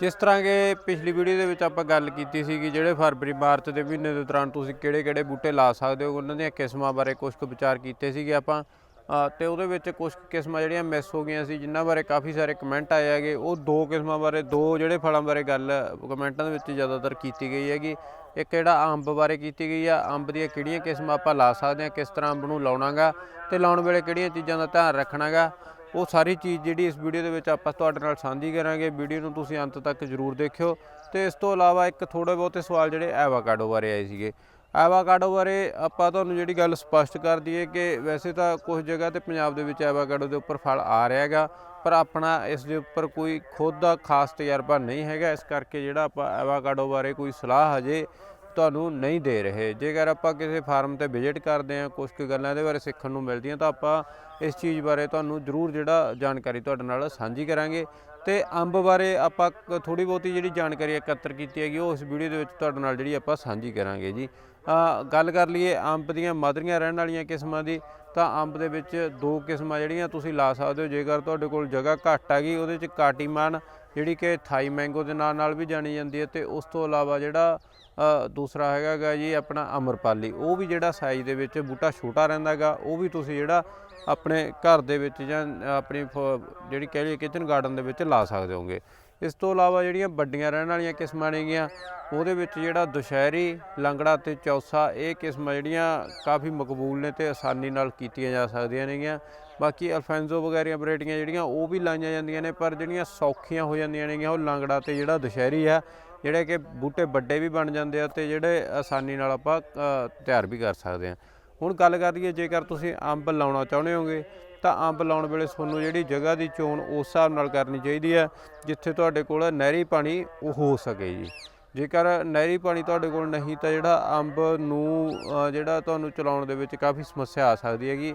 ਜਿਸ ਤਰ੍ਹਾਂ ਕਿ ਪਿਛਲੀ ਵੀਡੀਓ ਦੇ ਵਿੱਚ ਆਪਾਂ ਗੱਲ ਕੀਤੀ ਸੀ ਕਿ ਜਿਹੜੇ ਫਰਵਰੀ ਮਾਰਚ ਦੇ ਮਹੀਨੇ ਦੇ ਦੌਰਾਨ ਤੁਸੀਂ ਕਿਹੜੇ-ਕਿਹੜੇ ਬੂਟੇ ਲਾ ਸਕਦੇ ਹੋ ਉਹਨਾਂ ਦੀਆਂ ਕਿਸਮਾਂ ਬਾਰੇ ਕੁਝ ਕੁ ਵਿਚਾਰ ਕੀਤੇ ਸੀਗੇ ਆਪਾਂ। ਅ, ਤੇ ਉਹਦੇ ਵਿੱਚ ਕੁਝ ਕੁ ਕਿਸਮਾਂ ਜਿਹੜੀਆਂ ਮਿਸ ਹੋ ਗਈਆਂ ਸੀ ਜਿਨ੍ਹਾਂ ਬਾਰੇ ਕਾਫੀ ਸਾਰੇ ਕਮੈਂਟ ਆਏ ਹੈਗੇ। ਉਹ ਦੋ ਕਿਸਮਾਂ ਬਾਰੇ ਦੋ ਜਿਹੜੇ ਫਲਾਂ ਬਾਰੇ ਗੱਲ ਕਮੈਂਟਾਂ ਦੇ ਵਿੱਚ ਜ਼ਿਆਦਾਤਰ ਕੀਤੀ ਗਈ ਹੈਗੀ। ਇੱਕ ਜਿਹੜਾ ਅੰਬ ਬਾਰੇ ਕੀਤੀ ਗਈ ਆ ਅੰਬ ਦੀਆਂ ਕਿਹੜੀਆਂ ਕਿਸਮਾਂ ਆਪਾਂ ਲਾ ਸਕਦੇ ਹਾਂ ਕਿਸ ਤਰ੍ਹਾਂ ਅੰਬ ਨੂੰ ਲਾਉਣਾਗਾ ਤੇ ਲਾਉਣ ਵੇਲੇ ਕਿਹੜੀਆਂ ਚੀਜ਼ਾਂ ਦਾ ਧਿਆਨ ਰੱਖਣਾਗਾ। ਉਹ ਸਾਰੀ ਚੀਜ਼ ਜਿਹੜੀ ਇਸ ਵੀਡੀਓ ਦੇ ਵਿੱਚ ਆਪਾਂ ਤੁਹਾਡੇ ਨਾਲ ਸਾਂਝੀ ਕਰਾਂਗੇ। ਵੀਡੀਓ ਨੂੰ ਤੁਸੀਂ ਅੰਤ ਤੱਕ ਜ਼ਰੂਰ ਦੇਖਿਓ। ਤੇ ਇਸ ਤੋਂ ਇਲਾਵਾ ਇੱਕ ਥੋੜੇ ਬਹੁਤੇ ਸਵਾਲ ਜਿਹੜੇ ਐਵਾਕਾਡੋ ਬਾਰੇ ਆਏ ਸੀਗੇ। ਐਵਾਕਾਡੋ ਬਾਰੇ ਆਪਾਂ ਤੁਹਾਨੂੰ ਜਿਹੜੀ ਗੱਲ ਸਪਸ਼ਟ ਕਰ ਦਈਏ ਕਿ ਵੈਸੇ ਤਾਂ ਕੁਝ ਜਗ੍ਹਾ ਤੇ ਪੰਜਾਬ ਦੇ ਵਿੱਚ ਐਵਾਕਾਡੋ ਦੇ ਉੱਪਰ ਫਲ ਆ ਰਿਹਾ ਹੈਗਾ, ਪਰ ਆਪਣਾ ਇਸ ਦੇ ਉੱਪਰ ਕੋਈ ਖੁਦ ਦਾ ਖਾਸ ਤਜਰਬਾ ਨਹੀਂ ਹੈਗਾ। ਇਸ ਕਰਕੇ ਜਿਹੜਾ ਆਪਾਂ ਐਵਾਕਾਡੋ ਬਾਰੇ ਕੋਈ ਸਲਾਹ ਹਜੇ ਤੁਹਾਨੂੰ ਨਹੀਂ ਦੇ ਰਹੇ। ਜੇਕਰ ਆਪਾਂ ਕਿਸੇ ਫਾਰਮ ਤੇ ਵਿਜ਼ਿਟ ਕਰਦੇ ਹਾਂ ਕੁਝ ਕੁ ਗੱਲਾਂ ਇਹਦੇ ਬਾਰੇ ਸਿੱਖਣ ਨੂੰ ਮਿਲਦੀਆਂ, ਤਾਂ ਆਪਾਂ ਇਸ ਚੀਜ਼ ਬਾਰੇ ਤੁਹਾਨੂੰ ਜ਼ਰੂਰ ਜਿਹੜਾ ਜਾਣਕਾਰੀ ਤੁਹਾਡੇ ਨਾਲ ਸਾਂਝੀ ਕਰਾਂਗੇ। ਤੇ ਅੰਬ ਬਾਰੇ ਆਪਾਂ ਥੋੜੀ ਬਹੁਤੀ ਜਿਹੜੀ ਜਾਣਕਾਰੀ ਇਕੱਤਰ ਕੀਤੀ ਹੈਗੀ, ਉਹ ਇਸ ਵੀਡੀਓ ਦੇ ਵਿੱਚ ਤੁਹਾਡੇ ਨਾਲ ਜਿਹੜੀ ਆਪਾਂ ਸਾਂਝੀ ਕਰਾਂਗੇ ਜੀ। ਗੱਲ ਕਰ ਲਈਏ ਅੰਬ ਦੀਆਂ ਮਧਰੀਆਂ ਰਹਿਣ ਵਾਲੀਆਂ ਕਿਸਮਾਂ ਦੀ, ਤਾਂ ਅੰਬ ਦੇ ਵਿੱਚ ਦੋ ਕਿਸਮਾਂ ਜਿਹੜੀਆਂ ਤੁਸੀਂ ਲਾ ਸਕਦੇ ਹੋ। ਜੇਕਰ ਤੁਹਾਡੇ ਕੋਲ ਜਗ੍ਹਾ ਘੱਟ ਹੈਗੀ, ਉਹਦੇ ਚ ਕਾਟੀਮਾਨ, ਜਿਹੜੀ ਕਿ ਥਾਈ ਮੈਂਗੋ ਦੇ ਨਾਂ ਨਾਲ ਵੀ ਜਾਣੀ ਜਾਂਦੀ ਹੈ, ਤੇ ਉਸ ਤੋਂ ਇਲਾਵਾ ਜਿਹੜਾ ਦੂਸਰਾ ਹੈਗਾ ਗਾ ਜੀ ਆਪਣਾ ਅਮਰਪਾਲੀ ਉਹ ਵੀ ਜਿਹੜਾ ਸਾਈਜ਼ ਦੇ ਵਿੱਚ ਬੂਟਾ ਛੋਟਾ ਰਹਿੰਦਾ ਗਾ ਉਹ ਵੀ ਤੁਸੀਂ ਜਿਹੜਾ ਆਪਣੇ ਘਰ ਦੇ ਵਿੱਚ ਜਾਂ ਆਪਣੀ ਫ- ਜਿਹੜੀ ਕਹਿ ਲਈਏ ਕਿਚਨ ਗਾਰਡਨ ਦੇ ਵਿੱਚ ਲਾ ਸਕਦੇ ਹੋਗੇ। ਇਸ ਤੋਂ ਇਲਾਵਾ ਜਿਹੜੀਆਂ ਵੱਡੀਆਂ ਰਹਿਣ ਵਾਲੀਆਂ ਕਿਸਮਾਂ ਨੇਗੀਆਂ ਉਹਦੇ ਵਿੱਚ ਜਿਹੜਾ ਦੁਸ਼ਹਿਰੀ, ਲੰਗੜਾ ਤੇ ਚੌਸਾ, ਇਹ ਕਿਸਮਾਂ ਜਿਹੜੀਆਂ ਕਾਫੀ ਮਕਬੂਲ ਨੇ ਤੇ ਆਸਾਨੀ ਨਾਲ ਕੀਤੀਆਂ ਜਾ ਸਕਦੀਆਂ ਨੇਗੀਆਂ ਬਾਕੀ ਅਲਫੈਂਜ਼ੋ ਵਗੈਰੀਆਂ ਵੈਰਾਈਟੀਆਂ ਜਿਹੜੀਆਂ, ਉਹ ਵੀ ਲਾਈਆਂ ਜਾਂਦੀਆਂ ਨੇ, ਪਰ ਜਿਹੜੀਆਂ ਸੌਖੀਆਂ ਹੋ ਜਾਂਦੀਆਂ ਨੇਗੀਆਂ ਉਹ ਲੰਗੜਾ ਤੇ ਜਿਹੜਾ ਦੁਸ਼ਹਿਰੀ ਆ ਜਿਹੜੇ ਕਿ ਬੂਟੇ ਵੱਡੇ ਵੀ ਬਣ ਜਾਂਦੇ ਆ ਤੇ ਜਿਹੜੇ ਆਸਾਨੀ ਨਾਲ ਆਪਾਂ ਤਿਆਰ ਵੀ ਕਰ ਸਕਦੇ ਹਾਂ ਹੁਣ ਗੱਲ ਕਰ ਲਈਏ, ਜੇਕਰ ਤੁਸੀਂ ਅੰਬ ਲਾਉਣਾ ਚਾਹੁੰਦੇ ਹੋਗੇ, ਤਾਂ ਅੰਬ ਲਾਉਣ ਵੇਲੇ ਤੁਹਾਨੂੰ ਜਿਹੜੀ ਜਗ੍ਹਾ ਦੀ ਚੋਣ ਉਸ ਹਿਸਾਬ ਨਾਲ ਕਰਨੀ ਚਾਹੀਦੀ ਹੈ ਜਿੱਥੇ ਤੁਹਾਡੇ ਕੋਲ ਨਹਿਰੀ ਪਾਣੀ ਉਹ ਹੋ ਸਕੇ ਜੀ। ਜੇਕਰ ਨਹਿਰੀ ਪਾਣੀ ਤੁਹਾਡੇ ਕੋਲ ਨਹੀਂ, ਤਾਂ ਜਿਹੜਾ ਅੰਬ ਨੂੰ ਜਿਹੜਾ ਤੁਹਾਨੂੰ ਚਲਾਉਣ ਦੇ ਵਿੱਚ ਕਾਫੀ ਸਮੱਸਿਆ ਆ ਸਕਦੀ ਹੈਗੀ।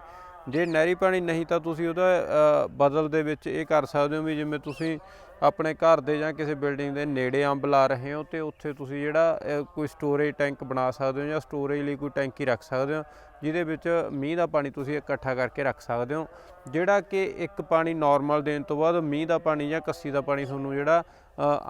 ਜੇ ਨਹਿਰੀ ਪਾਣੀ ਨਹੀਂ, ਤਾਂ ਤੁਸੀਂ ਉਹਦਾ ਬਦਲ ਦੇ ਵਿੱਚ ਇਹ ਕਰ ਸਕਦੇ ਹੋ ਵੀ ਜਿਵੇਂ ਤੁਸੀਂ ਆਪਣੇ ਘਰ ਦੇ ਜਾਂ ਕਿਸੇ ਬਿਲਡਿੰਗ ਦੇ ਨੇੜੇ ਅੰਬ ਲਾ ਰਹੇ ਹੋ ਤੇ ਉੱਥੇ ਤੁਸੀਂ ਜਿਹੜਾ ਕੋਈ ਸਟੋਰੇਜ ਟੈਂਕ ਬਣਾ ਸਕਦੇ ਹੋ ਜਾਂ ਸਟੋਰੇਜ ਲਈ ਕੋਈ ਟੈਂਕੀ ਰੱਖ ਸਕਦੇ ਹੋ, ਜਿਹਦੇ ਵਿੱਚ ਮੀਂਹ ਦਾ ਪਾਣੀ ਤੁਸੀਂ ਇਕੱਠਾ ਕਰਕੇ ਰੱਖ ਸਕਦੇ ਹੋ। ਜਿਹੜਾ ਕਿ ਇੱਕ ਪਾਣੀ ਨਾਰਮਲ ਦੇਣ ਤੋਂ ਬਾਅਦ ਮੀਂਹ ਦਾ ਪਾਣੀ ਜਾਂ ਕੱਸੀ ਦਾ ਪਾਣੀ ਤੁਹਾਨੂੰ ਜਿਹੜਾ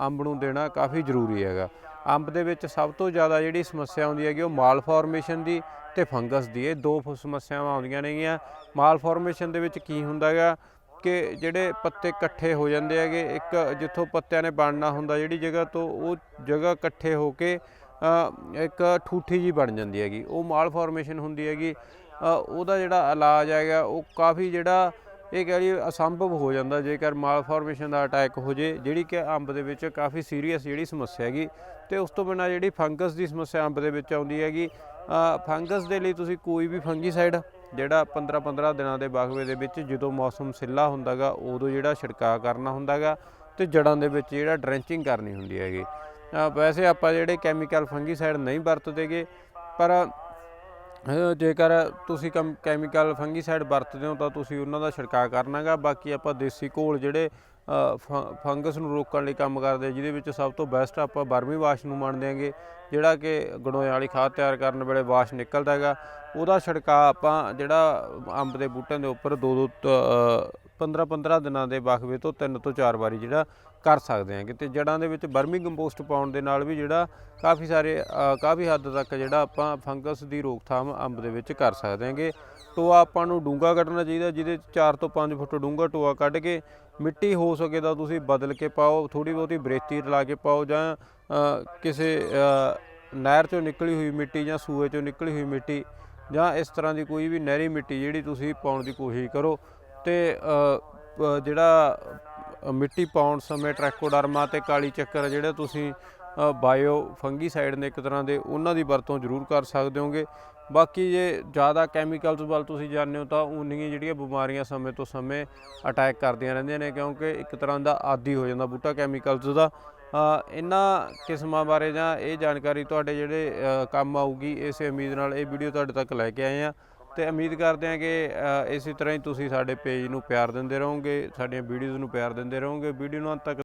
ਅੰਬ ਨੂੰ ਦੇਣਾ ਕਾਫੀ ਜ਼ਰੂਰੀ ਹੈਗਾ। ਅੰਬ ਦੇ ਵਿੱਚ ਸਭ ਤੋਂ ਜ਼ਿਆਦਾ ਜਿਹੜੀ ਸਮੱਸਿਆ ਆਉਂਦੀ ਹੈਗੀ ਉਹ ਮਾਲ ਫਾਰਮੇਸ਼ਨ ਦੀ ਤੇ ਫੰਗਸ ਦੀ। ਇਹ ਦੋ ਫ- ਸਮੱਸਿਆਵਾਂ ਆਉਂਦੀਆਂ ਨੇਗੀਆਂ। ਮਾਲ ਫਾਰਮੇਸ਼ਨ ਦੇ ਵਿੱਚ ਕੀ ਹੁੰਦਾ ਹੈਗਾ ਕਿ ਜਿਹੜੇ ਪੱਤੇ ਇਕੱਠੇ ਹੋ ਜਾਂਦੇ ਹੈਗੇ, ਇੱਕ ਜਿੱਥੋਂ ਪੱਤਿਆਂ ਨੇ ਬਣਨਾ ਹੁੰਦਾ ਜਿਹੜੀ ਜਗ੍ਹਾ ਤੋਂ ਉਹ ਜਗ੍ਹਾ ਇਕੱਠੇ ਹੋ ਕੇ ਇੱਕ ਠੂਠੀ ਜੀ ਬਣ ਜਾਂਦੀ ਹੈਗੀ। ਉਹ ਮਾਲ ਫਾਰਮੇਸ਼ਨ ਹੁੰਦੀ ਹੈਗੀ। ਉਹਦਾ ਜਿਹੜਾ ਇਲਾਜ ਹੈਗਾ, ਉਹ ਕਾਫੀ ਜਿਹੜਾ ਇਹ ਕਹਿ ਲਈਏ ਅਸੰਭਵ ਹੋ ਜਾਂਦਾ ਜੇਕਰ ਮਾਲ ਫਾਰਮੇਸ਼ਨ ਦਾ ਅਟੈਕ ਹੋ ਜੇ, ਜਿਹੜੀ ਕਿ ਅੰਬ ਦੇ ਵਿੱਚ ਕਾਫੀ ਸੀਰੀਅਸ ਜਿਹੜੀ ਸਮੱਸਿਆ ਹੈਗੀ। ਤੇ ਉਸ ਤੋਂ ਬਿਨਾਂ ਜਿਹੜੀ ਫੰਗਸ ਦੀ ਸਮੱਸਿਆ ਅੰਬ ਦੇ ਵਿੱਚ ਆਉਂਦੀ ਹੈਗੀ ਫੰਗਸ ਦੇ ਲਈ ਤੁਸੀਂ ਕੋਈ ਵੀ ਫੰਗੀਸਾਈਡ ਜਿਹੜਾ 15-15 ਦਿਨਾਂ ਦੇ ਵਕਫੇ ਦੇ ਵਿੱਚ ਜਦੋਂ ਮੌਸਮ ਸਿੱਲਾ ਹੁੰਦਾਗਾ, ਉਦੋਂ ਜਿਹੜਾ ਛਿੜਕਾਅ ਕਰਨਾ ਹੁੰਦਾਗਾ ਤੇ ਜੜਾਂ ਦੇ ਵਿੱਚ ਜਿਹੜਾ ਡਰੈਂਚਿੰਗ ਕਰਨੀ ਹੁੰਦੀ ਹੈਗੀ। ਵੈਸੇ ਆਪਾਂ ਜਿਹੜੇ ਕੈਮੀਕਲ ਫੰਗੀਸਾਈਡ ਨਹੀਂ ਵਰਤਦੇਗੇ, ਪਰ ਅ, ਜੇਕਰ ਤੁਸੀਂ ਕਮ ਕੈਮੀਕਲ ਫੰਗੀਸਾਈਡ ਵਰਤਦੇ ਹੋ ਤਾਂ ਤੁਸੀਂ ਉਹਨਾਂ ਦਾ ਛਿੜਕਾਅ ਕਰਨਾਗਾ ਬਾਕੀ ਆਪਾਂ ਦੇਸੀ ਘੋਲ ਜਿਹੜੇ ਅ, ਫ- ਫੰਗਸ ਨੂੰ ਰੋਕਣ ਲਈ ਕੰਮ ਕਰਦੇ ਆ, ਜਿਹਦੇ ਵਿੱਚ ਸਭ ਤੋਂ ਬੈਸਟ ਆਪਾਂ ਬਰਮੀ ਵਾਸ਼ ਨੂੰ ਮੰਨਦੇ ਆਂਗੇ ਜਿਹੜਾ ਕਿ ਗਣੋਏ ਵਾਲੀ ਖਾਦ ਤਿਆਰ ਕਰਨ ਵੇਲੇ ਵਾਸ਼ ਨਿਕਲਦਾ ਹੈਗਾ ਉਹਦਾ ਛਿੜਕਾਅ ਆਪਾਂ ਜਿਹੜਾ ਅੰਬ ਦੇ ਬੂਟਿਆਂ ਦੇ ਉੱਪਰ ਦੋ ਦੋ 15 15 ਦਿਨਾਂ ਦੇ ਵਕਫੇ ਤੋਂ ਤਿੰਨ ਤੋਂ ਚਾਰ ਵਾਰੀ ਜਿਹੜਾ ਕਰ ਸਕਦੇ ਹਾਂ ਤੇ ਜੜਾਂ ਦੇ ਵਿੱਚ ਬਰਮੀ ਕੰਪੋਸਟ ਪਾਉਣ ਦੇ ਨਾਲ ਵੀ ਜਿਹੜਾ ਕਾਫੀ ਸਾਰੇ ਕਾਫੀ ਹੱਦ ਤੱਕ ਜਿਹੜਾ ਆਪਾਂ ਫੰਗਸ ਦੀ ਰੋਕਥਾਮ ਅੰਬ ਦੇ ਵਿੱਚ ਕਰ ਸਕਦੇ ਹਾਂਗੇ। ਟੋਆ ਆਪਾਂ ਨੂੰ ਡੂੰਗਾ ਕੱਢਣਾ ਚਾਹੀਦਾ, ਜਿਹਦੇ 4 ਤੋਂ 5 ਫੁੱਟ ਡੂੰਗਾ ਟੋਆ ਕੱਢ ਕੇ ਮਿੱਟੀ ਹੋ ਸਕੇ ਤਾਂ ਤੁਸੀਂ ਬਦਲ ਕੇ ਪਾਓ ਥੋੜੀ ਬਹੁਤੀ ਬਰੇਤੀ ਰਲਾ ਕੇ ਪਾਓ ਜਾਂ ਕਿਸੇ ਨਹਿਰ ਚੋਂ ਨਿਕਲੀ ਹੋਈ ਮਿੱਟੀ ਜਾਂ ਸੂਏ ਚੋਂ ਨਿਕਲੀ ਹੋਈ ਮਿੱਟੀ ਜਾਂ ਇਸ ਤਰ੍ਹਾਂ ਦੀ ਕੋਈ ਵੀ ਨਹਿਰੀ ਮਿੱਟੀ ਜਿਹੜੀ ਤੁਸੀਂ ਪਾਉਣ ਦੀ ਕੋਸ਼ਿਸ਼ ਕਰੋ। ਤੇ ਜਿਹੜਾ ਮਿੱਟੀ ਪਾਉਣ ਸਮੇਂ ਟ੍ਰੈਕੋਡਰਮਾ ਤੇ ਕਾਲੀ ਚੱਕਰ ਜਿਹੜੇ ਤੁਸੀਂ ਬਾਇਓ ਫੰਗੀਸਾਈਡ ਨੇ ਇੱਕ ਤਰ੍ਹਾਂ ਦੇ, ਉਹਨਾਂ ਦੀ ਵਰਤੋਂ ਜ਼ਰੂਰ ਕਰ ਸਕਦੇ ਹੋਗੇ। ਬਾਕੀ ਜੇ ਜ਼ਿਆਦਾ ਕੈਮੀਕਲਸ ਵੱਲ ਤੁਸੀਂ ਜਾਂਦੇ ਹੋ ਤਾਂ ਉਨੀਆਂ ਜਿਹੜੀਆਂ ਬਿਮਾਰੀਆਂ ਸਮੇਂ ਤੋਂ ਸਮੇਂ ਅਟੈਕ ਕਰਦੀਆਂ ਰਹਿੰਦੀਆਂ ਨੇ, ਕਿਉਂਕਿ ਇੱਕ ਤਰ੍ਹਾਂ ਦਾ ਆਦੀ ਹੋ ਜਾਂਦਾ ਬੂਟਾ ਕੈਮੀਕਲਸ ਦਾ। ਇਹਨਾਂ ਕਿਸਮਾਂ ਬਾਰੇ ਜਾਂ ਇਹ ਜਾਣਕਾਰੀ ਤੁਹਾਡੇ ਜਿਹੜੇ ਕੰਮ ਆਊਗੀ, ਇਸੇ ਉਮੀਦ ਨਾਲ ਇਹ ਵੀਡੀਓ ਤੁਹਾਡੇ ਤੱਕ ਲੈ ਕੇ ਆਏ ਆ ਤੇ ਉਮੀਦ ਕਰਦੇ ਹਾਂ ਕਿ ਅ, ਇਸੇ ਤਰ੍ਹਾਂ ਹੀ ਤੁਸੀਂ ਸਾਡੇ ਪੇਜ ਨੂੰ ਪਿਆਰ ਦਿੰਦੇ ਰਹੋਗੇ ਸਾਡੀਆਂ ਵੀਡੀਓਜ਼ ਨੂੰ ਪਿਆਰ ਦਿੰਦੇ ਰਹੋਗੇ ਵੀਡੀਓ ਨੂੰ ਅੰਤ ਤੱਕ